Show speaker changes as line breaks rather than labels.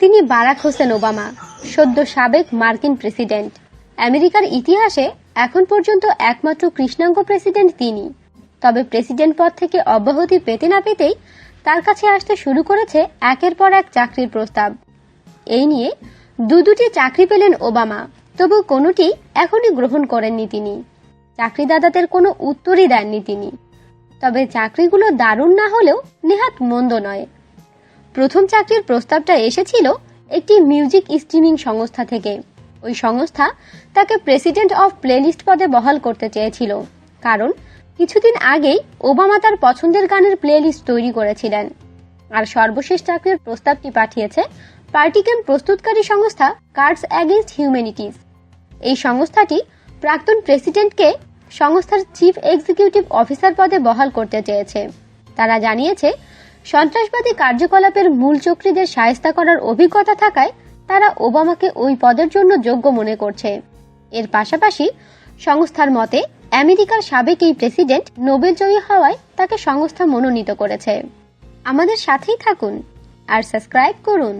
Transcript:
তিনি Barack Hossain Obama, সদ্য সাবেক মার্কিন প্রেসিডেন্ট। আমেরিকার ইতিহাসে এখন পর্যন্ত একমাত্র কৃষ্ণাঙ্গ প্রেসিডেন্ট তিনি। তবে প্রেসিডেন্ট পদ থেকে অব্যাহতি পেতে না পেতেই তার কাছে আসতে শুরু করেছে একের পর এক চাকরির প্রস্তাব। এই নিয়ে দু দুটি চাকরি পেলেন ওবামা, তবু কোনোটি এখনই গ্রহণ করেননি তিনি। চাকরিদাতাদের কোনো উত্তরই দেননি তিনি। তবে চাকরিগুলো দারুণ না হলেও নেহাত মন্দ নয়। প্রথম চাকরির প্রস্তাবটা এসেছিল একটি মিউজিক স্ট্রিমিং সংস্থা থেকে। ওই সংস্থা তাকে প্রেসিডেন্ট অফ প্লেলিস্ট পদে বহাল করতে চেয়েছিল। কারণ, কিছুদিন আগেই ওবামা তার পছন্দের গানের প্লেলিস্ট তৈরি করেছিলেন। আর সর্বশেষ চাকরির প্রস্তাবটি পাঠিয়েছে পার্টি গেম প্রস্তুতকারী সংস্থা কার্ডস অ্যাগেনস্ট হিউম্যানিটিস এই সংস্থাটি প্রাক্তন প্রেসিডেন্টকে সংস্থার চিফ এক্সিকিউটিভ অফিসার পদে বহাল করতে চেয়েছে। তারা জানিয়েছে সন্ত্রাসবাদী কার্যকলাপের মূল চক্রীদের সায়স্তা করার অভিজ্ঞতা থাকায় তারা ওবামাকে ওই পদের জন্য যোগ্য মনে করছে। এর পাশাপাশি সংস্থার মতে, আমেরিকার সাবেক এই প্রেসিডেন্ট নোবেল জয়ী হওয়ায় তাকে সংস্থা মনোনীত করেছে। আমাদের সাথেই থাকুন আর সাবস্ক্রাইব করুন।